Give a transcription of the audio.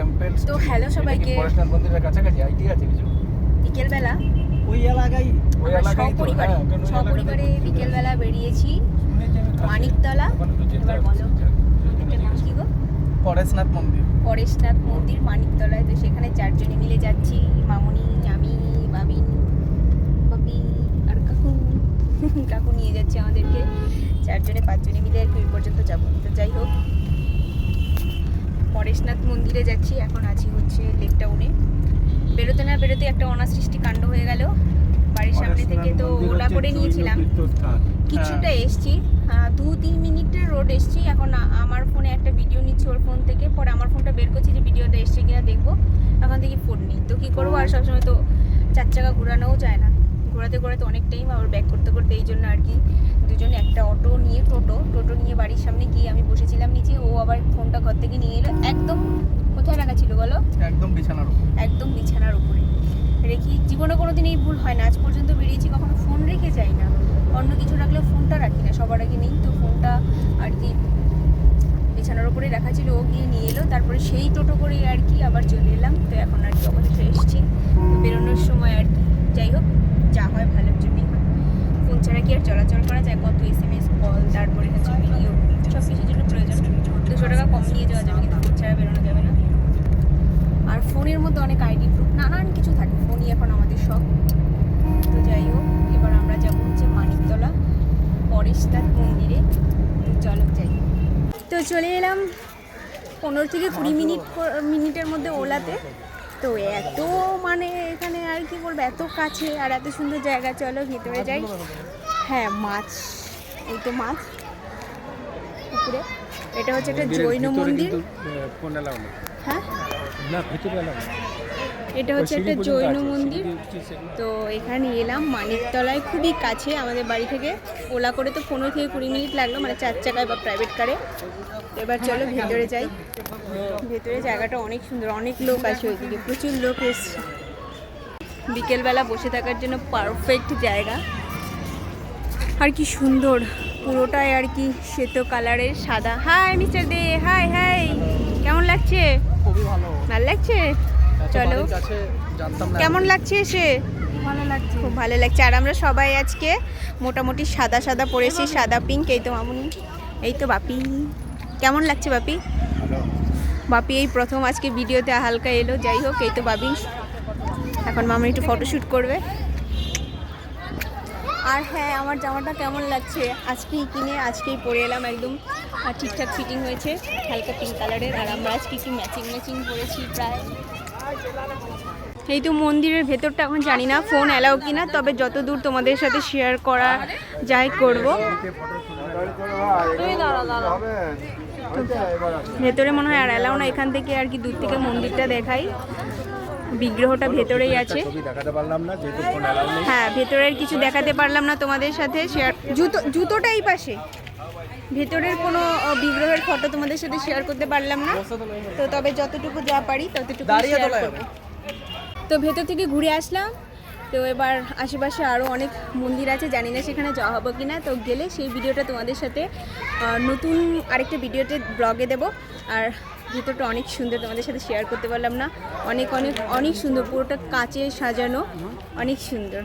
আজকে পরেশনাথ মন্দিরের কাছাকাছি? আইডিয়া আছে কিছু? বিকেলবেলা। ওই এলাকায়। ওই এলাকায় তো, সপরিবারে হ্যাঁ, সপরিবারে বিকেলবেলা বেরিয়েছি। মানিকতলা। ওখানে তো যেতে এবার বলো। কি গো? পরেশনাথ মন্দির। পরেশনাথ মন্দির। মানিকতলায়। তো সেখানে চারজনে মিলে যাচ্ছি। মামুনি আমি বাবিন বাপি আর কাকু। কাকু নিয়ে যাচ্ছে আমাদেরকে। চারজনে পাঁচজনে মিলে আর কি পর্যন্ত যাব। তো যাই হোক। পরেশনাথ মন্দিরে যাচ্ছি এখন আছি হচ্ছে লেক টাউনে বেরোতে না বেরোতে একটা অনাসৃষ্টি কাণ্ড হয়ে গেল। বাড়ির সামনে থেকে তো ওলা করে নিয়েছিলাম। কিছুটা এসছি দু তিন মিনিটের রোড এসছি। এখন আমার ফোনে একটা ভিডিও নিচ্ছি ওর ফোন থেকে। পরে আমার ফোনটা বের করছি যে ভিডিওটা এসছে কিনা দেখব। এখন থেকে ফোন নেই। তো কী করব? আর সবসময় তো চার চাকা ঘোরানোও যায় না। ঘোরাতে ঘোরাতে অনেক টাইম আবার ব্যাক করতে করতে এই জন্য আর কি দুজনে একটা অটো নিয়ে টোটো। টোটো নিয়ে বাড়ির সামনে গিয়ে আমি বসেছিলাম নিচে। ও আবার ফোনটা ঘর থেকে নিয়ে এলো। একদম একদম বিছানার উপর। একদম বিছানার উপরে। রেখি জীবনে কোনো দিন এই ভুল হয় না। আজ পর্যন্ত বেরিয়েছি, কখনো ফোন রেখে যাই না। অন্য কিছু রাখলে ফোনটা রাখি না। সবার আগে নেই তো ফোনটা আর কি বিছানার উপরে রাখা ছিল, ও গিয়ে নিয়ে এলো। তারপরে সেই টোটো করেই আর কি আবার চলে এলাম। তো এখন আর কি অবশেষে এসেছি। বেরোনোর সময় আর কি, যাই হোক, যা হয় ভালোর জন্যই হয়। ফোন ছাড়া কি আর চলাচল করা যায়? কত এস এম এস কল তারপরে হচ্ছে ভিডিও সব কিছুর জন্য প্রয়োজন। দুশো টাকা কম নিয়ে যাওয়া যাবে কিন্তু ফোন ছাড়া মধ্যে অনেক আইডি প্রুফ নানান কিছু থাকে ফোনই এখন আমাদের সব। তো যাই হোক এবার আমরা যাব হচ্ছে মানিকতলা পরেশনাথ মন্দিরে। তো চলো যাই। তো চলে এলাম পনেরো থেকে কুড়ি মিনিট মিনিটের মধ্যে ওলাতে। তো এত মানে এখানে আর কি বলব এত কাছে আর এত সুন্দর জায়গা চলো ভেতরে যাই। হ্যাঁ মাছ এই তো মাছ। পুকুরে। এটা হচ্ছে একটা জৈন মন্দির। হ্যাঁ না এটা হচ্ছে একটা জৈন মন্দির। তো এখানে এলাম মানিকতলায় খুবই কাছে আমাদের বাড়ি থেকে। ওলা করে তো পনেরো থেকে কুড়ি মিনিট লাগল মানে চার চাকায় বা প্রাইভেট কারে এবার চলো ভেতরে যাই। ভেতরে জায়গাটা অনেক সুন্দর অনেক লোক আছে ওইদিকে প্রচুর লোক এসছে। বিকেলবেলা বসে থাকার জন্য পারফেক্ট জায়গা। আর কি সুন্দর পুরোটাই আর কি শ্বেত কালারের সাদা। Hi mister De hi hi কেমন লাগছে? খুবই ভালো। ভালো লাগছে? চলো। কেমন লাগছে এসে? ভালো লাগছে। খুব ভালো লাগছে। আর আমরা সবাই আজকে মোটামুটি সাদা সাদা পরেছি সাদা পিঙ্ক এই তো মামুনি এই তো বাপি। কেমন লাগছে বাপি? বাপি এই প্রথম আজকে ভিডিওতে হালকা এলো যাই হোক এই তো বাবি। এখন মামুনি একটু ফটোশ্যুট করবে। আর হ্যাঁ আমার জামাটা কেমন লাগছে? আজকেই কিনে আজকেই পরে এলাম একদম। আহ, ঠিকঠাক ফিটিং হয়েছে। হালকা পিঙ্ক কালারের আর আমরা আজকে একটু ম্যাচিং ম্যাচিং পরেছি প্রায়? এই তো মন্দিরের ভেতরটা এখন জানি না ফোন অ্যালাউ কিনা তবে যত দূর তোমাদের সাথে শেয়ার করা যায় করব। ভেতরে মনে হয় আর অ্যালাউ না এখান থেকে আর কি দূর থেকে মন্দিরটা দেখাই। বিগ্রহটা ভেতরেই আছে। হ্যাঁ ভেতরের কিছু দেখাতে পারলাম না তোমাদের সাথে শেয়ার জুতো জুতোটা এই পাশে। ভেতরের কোনো বিগ্রহের ফটো তোমাদের সাথে শেয়ার করতে পারলাম না। তো তবে যতটুকু যা পারি ততটুকু শেয়ার করব। তো ভেতর থেকে ঘুরে আসলাম। তো এবার আশেপাশে আরও অনেক মন্দির আছে জানি না সেখানে যাওয়া হব কি না তো গেলে সেই ভিডিওটা তোমাদের সাথে নতুন আরেকটা ভিডিওতে ব্লগে দেব। আর ভিতরটা অনেক সুন্দর তোমাদের সাথে শেয়ার করতে পারলাম না। অনেক অনেক অনেক সুন্দর পুরোটা কাচে সাজানো। অনেক সুন্দর।